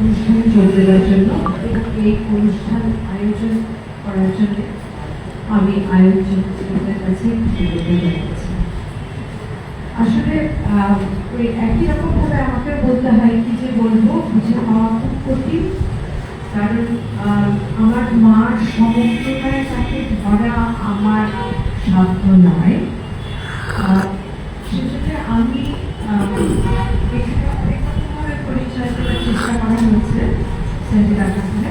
অনুষ্ঠানে যোগ দেওয়ার জন্য এবং এই অনুষ্ঠান আয়োজন করার জন্য আমি আয়োজকদের কাছে আসলে ওই একই রকম ভাবে আমাকে বলতে হয় কি যে বলব বুঝে পাওয়া খুব কঠিন। কারণ আমার মার সমগ্রতায় তাকে ধরা আমার সাধ্য নয়। সেজন্য আমি আহ, এখানে অনেক রকমভাবে পরিচয় দেওয়ার চেষ্টা করা হয়েছে সেন্টার কাছে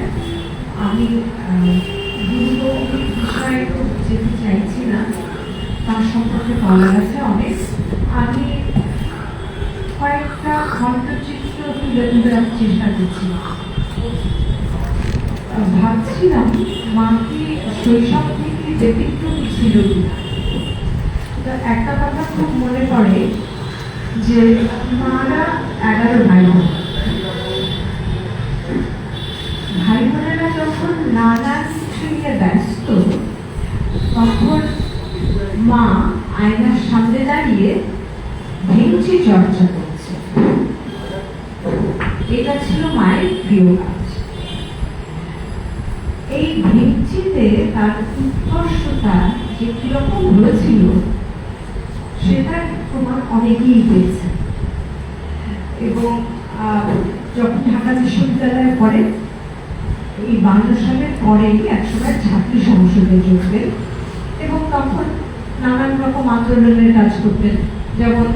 আমি দুর্গমিক বিষয়ে তো যেতে চাইছি না তার সম্পর্কে বলার আছে অনেক। আমি কয়েকটা খণ্ডচিত্র তুলে ধরার চেষ্টা আহ, ভাবছিলাম মা কি শৈশব থেকে ব্যতিক্রমী ছিল তো একটা কথা খুব মনে পড়ে যে মারা এগারো ভাই বোন ভাই বোনেরা যখন নানান কিছু নিয়ে ব্যস্ত তখন মা আয়নার সামনে দাঁড়িয়ে ভেঙচি চর্চা করছে। এটা ছিল মায়ের প্রিয় কাজ। এই ভেঙচিতে তার উৎকর্ষতা যে কীরকম হয়েছিল, সেটা তোমার অনেকেই পেয়েছে। এবং যখন ঢাকা বিশ্ববিদ্যালয়ে পড়ে, এই বাংলা সালের পরেই একসময় ছাত্রী সংসদে যোগদেন এবং তখন নানান রকম আন্দোলনের কাজ করতেন। যেমন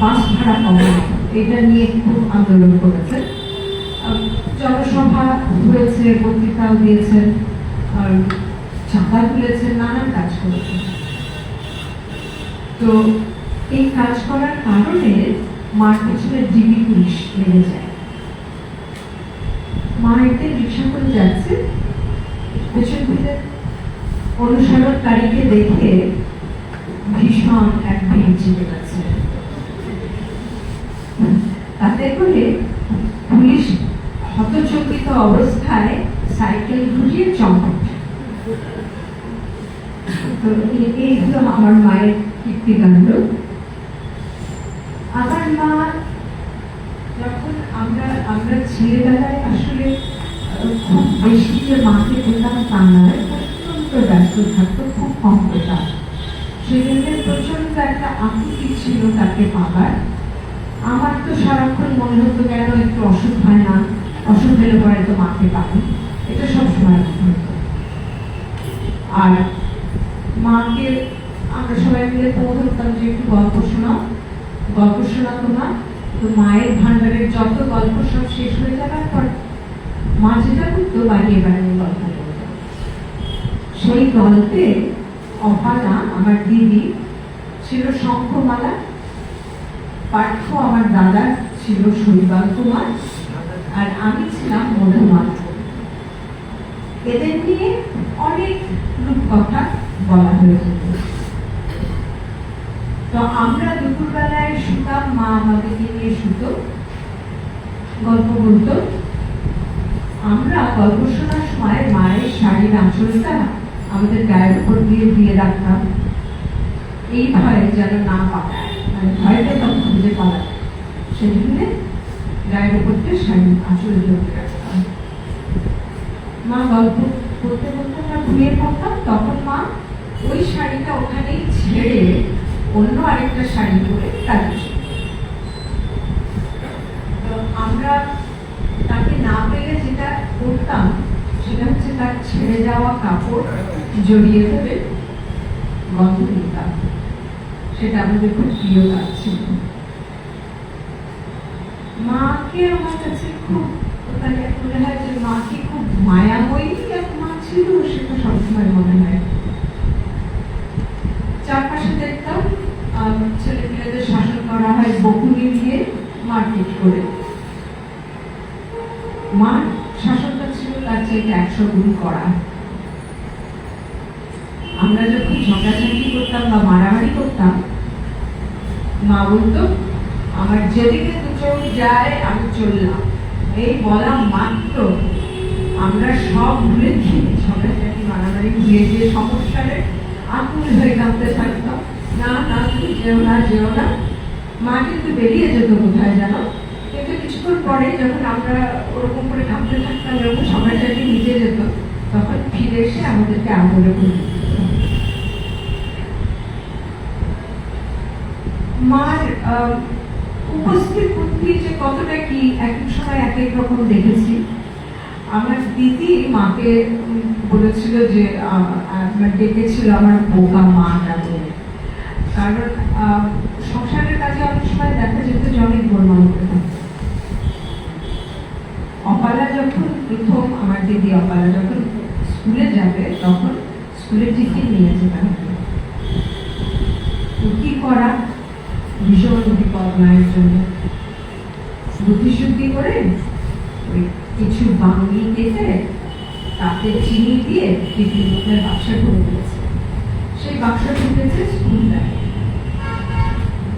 বাস ভাড়া কমা এটা নিয়ে খুব আন্দোলন করেছেন আহ, জনসভা হয়েছে পত্রিকাও দিয়েছেন আর ছাপা তুলেছেন নানান কাজ করেছেন তো এই কাজ করার কারণে মার পেছনে ডিবি পুলিশ লেগে যায়। মা একদিন রিক্সা করে যাচ্ছে পেছন ফিরে অনুসরণকারীকে দেখে ভীষণ এক ভিড় চেপে গেছে তাতে করে পুলিশ হতচকিত অবস্থায় সাইকেল ঘুরিয়ে চমক তো এই হলো আমার মায়ের কীর্তিকাণ্ড। আমার মা যখন আমরা আমরা ছেলেবেলায় আসলে খুব বেশি যে মাকে পেতাম তা নয় অত্যন্ত ব্যস্ত থাকতো, খুব কম পেতাম। সেজন্য প্রচণ্ড একটা আকুতি ছিল তাকে পাবার। আমার তো সারাক্ষণ মনে হতো কেন একটু অসুখ হয় না? অসুখ হলে পরে তো মাকে পাবো। এটা সবসময় আর মাকে আমরা সবাই মিলে পৌঁছ হতাম যে একটু গল্প শোনাও। গল্প শোনাতো না তো মায়ের ভান্ডারের যত গল্প সব শেষ হয়ে যাবার পর মা যেটা করতো বাড়িয়ে বাড়িয়ে গল্প সেই গল্পে অপালা আমার দিদি ছিল শঙ্খমালা, পাঠ্য আমার দাদা ছিল শৈবাল কুমার, আর আমি ছিলাম মধুমাল। এদের নিয়ে অনেক রূপকথা বলা হয়ে যেত তো আমরা দুপুরবেলায় শুতাম, মা আমাদেরকে নিয়ে শুতো, গল্প বলতো। আমরা গল্প শোনার সময় মায়ের শাড়ির আঁচলটা আমাদের গায়ের উপর দিয়ে দিয়ে রাখতাম। এই ভয়ে যেন না পালায়। মানে ভয়টা তখন খুঁজে সেই গায়ের উপর দিয়ে শাড়ি জড়িয়ে রাখতাম। মা গল্প করতে করতে আমরা ঘুমিয়ে পড়তাম। তখন মা ওই শাড়িটা ওখানেই ছেড়ে অন্য আরেকটা শাড়ি পরে কাজে যেত। তো আমরা তাকে না পেলে যেটা করতাম, সেটা হচ্ছে তার ছেড়ে যাওয়া কাপড় জড়িয়ে দেবে গন্ধ নিতাম সেটা আমাদের খুব প্রিয় কাজ ছিল। মাকে আমার কাছে খুব মানে হয় যে মাকে খুব মায়াময়ী এক মা ছিল, সেটা সবসময় মনে হয়। চারপাশে দেখতাম ছেলে মেয়েদের শাসন করা হয় বকুনি দিয়ে মারপিট করে। মার শাসনটা ছিল তার চাইতে একশো গুণ করা আমরা যখন ঝগড়াঝাটি করতাম বা মারামারি করতাম, মা বলতো, আমার যেদিকে দু চোখ যায়, আমি চললাম। এই বলা মাত্র আমরা সব ভুলে গিয়ে ঝগড়াঝাটি, মারামারি ভুলে গিয়ে সমস্যারে আকুল হয়ে কাঁদতে থাকতাম। না না, তুমি যেও না যেও না। মা কিন্তু বেরিয়ে যেত কোথায় জানো কিন্তু কিছুক্ষণ পরে যখন আমরা ওরকম করে কাঁপতে থাকতাম এরকম সবাই যাতে নিচে যেত, তখন ফিরে এসে আমাদেরকে আঙুলে করে দিত। মার আহ, উপস্থিত বুদ্ধি যে কতটা কি এক এক সময় এক এক রকম দেখেছি। আমার দিদি মাকে বলেছিল যে ডেকেছিল আমার বোকা মা ডাকে কারণ সংসারের কাজে অনেক সময় দেখা যেত যে অনেক গোলমাল অপালা যখন প্রথম, আমার দিদি অপালা যখন স্কুলে যাবে, তখন স্কুলে টিফিন নিয়ে যেতে তো কি করা? ভীষণ বিপদ মায়ের জন্য। বুদ্ধিশুদ্ধি করে ওই কিছু বাঙি কেটে তাতে চিনি দিয়ে টিফিন বোতলের বাক্সা ভরে দিয়েছে। সেই বাক্সা ঢুকেছে স্কুল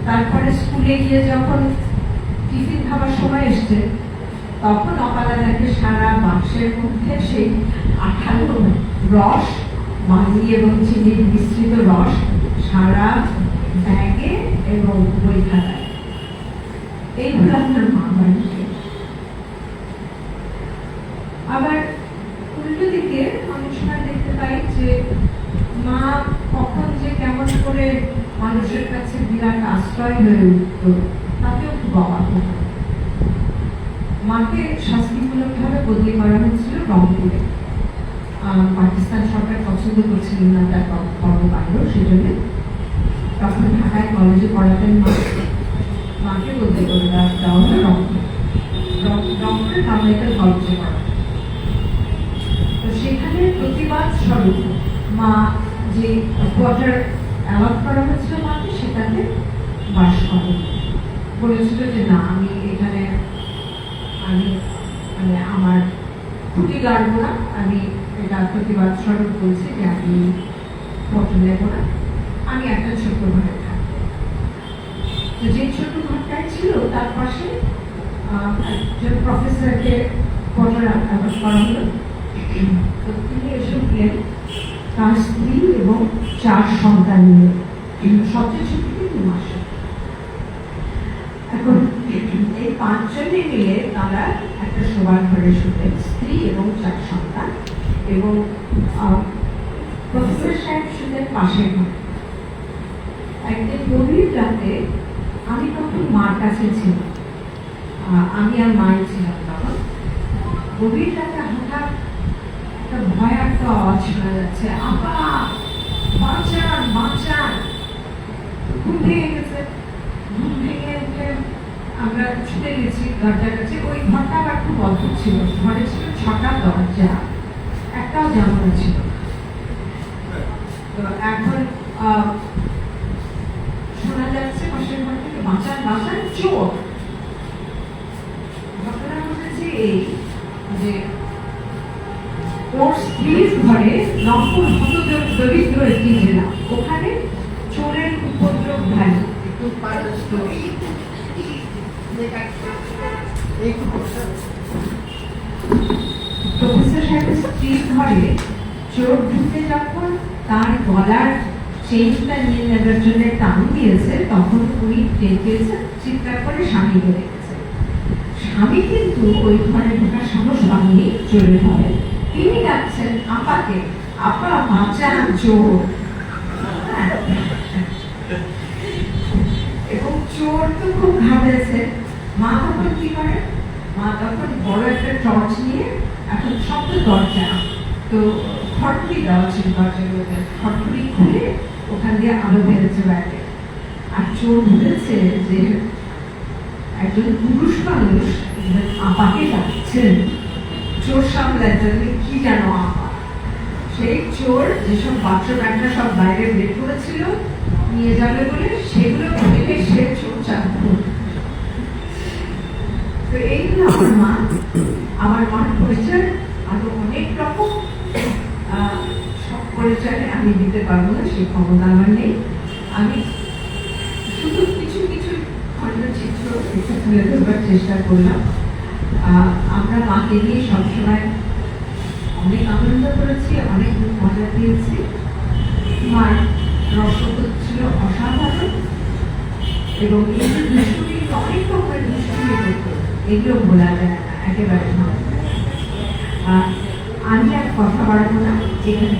তারপরে স্কুলে গিয়ে যখন টিফিন খাবার সময় এসছে, তখন অপালা দেখে সারা বাক্সের মধ্যে সেই আঠালো রস বাঙি এবং চিনির মিশ্রিত রস সারা ব্যাগে এবং বই খাতায় এই হলো আপনার মা আবার উল্টো দিকে অনেক দেখতে পাই যে মা কখন যে কেমন করে মানুষের কাছে বিরাট আশ্রয় হয়ে উঠত, তাতেও খুব অবাক মাকে শাস্তিমূলকভাবে বদলি করা হয়েছিল রংপুরে। পাকিস্তান সরকার পছন্দ করছিলেন না তার কর্ম- কর্মকাণ্ড, সেজন্য তখন ঢাকায় কলেজে পড়াতেন মা। মাকে বদলি করে হলো তো সেখানে প্রতিবাদ স্বরূপ মা যে কোয়ার্টার করা হয়েছিল মাকে বাস করে বলেছিল যে না আমি এখানে আমি মানে আমার খুঁটি গাড়বো না আমি এটা প্রতিবাদ স্বরূপ বলছি যে আমি নেব না আমি একটা ছোট্ট তো যে ছোট্ট ঘরটাই ছিল তার পাশে একজন প্রফেসরকে অ্যালট করা হলো। তো তিনি এসে তার স্ত্রী এবং চার সন্তান নিয়ে। সবচেয়ে ছোট তিন মাসে। এখন, এই পাঁচজনে মিলে তারা একটা শোবার ঘরে শুতেন, স্ত্রী এবং চার সন্তান এবং প্রফেসর সাহেব শুতেন পাশের ঘরে। একদিন গভীর রাতে আমি তখন মার কাছে ছিলাম। আমি আর মাই ছিলাম তখন গভীর রাতে হঠাৎ একটা ভয়ার্থ আওয়াজ শোনা যাচ্ছে আপা বাঁচান বাঁচান। ঘুম ভেঙে গেছে। ঘুম ভেঙে উঠে আমরা ছুটে গেছি দরজার কাছে। ওই ঘরটা আবার খুব অদ্ভুত ছিল। ঘরে ছিল ছটা দরজা, একটাও জানালা ছিল তো এখন ঘটনা ঘটেছে এই যে ওর স্ত্রীর ঘরে হত দরিদ্র একটি জেলা ওখানে চোরের উপদ্রব ভারী প্রফেসর সাহেবের স্ত্রীর ঘরে চোর ঢুকে যখন তার গলার চেইনটা নিয়ে নেবার জন্য টান দিয়েছে, তখন উনি টের চিৎকার করে স্বামীকে রেখেছে স্বামী কিন্তু ওই ঘরে ঢোকার সাহস পাননি চোরের ঘরে তিনি ডাকছেন, আপাকে, আপা, বাঁচান, চোর। হ্যাঁ। এবং চোর তো খুব ঘাবড়েছে। মা তখন কি করে? মা তখন বড় একটা টর্চ নিয়ে এখন সব তো দরজা। তো খটকি দেওয়া ছিল দরজাগুলোতে খটকি খুলে ওখান দিয়ে আলো বেরোচ্ছে বাইরে। আর চোর ভেবেছে যে একজন পুরুষ মানুষ আপাকে ডাকছেন, চোর সামলার জন্য কি যেন আপা। সেই চোর যেসব বাচ্চা ব্যাগটা সব বাইরে বের করেছিল, নিয়ে যাবে বলে সেগুলো ভেবে সে চোর তো এই আমার মা, আমার মার পরিচয় আরও অনেক রকম পরিচয় আমি দিতে পারব না, সেই ক্ষমতা আমার নেই। আমি শুধু কিছু কিছু খণ্ডচিত্র একটু তুলে ধরবার চেষ্টা করলাম। আমরা মাকে নিয়ে সবসময় অনেক আনন্দ করেছি, অনেক মজা পেয়েছি। মার রসবোধ ছিল অসাধারণ। এবং অনেক রকমের দুষ্টুমি এগুলো ভোলা যায় না, একেবারে আমি আর কথা বাড়াবো না এখানে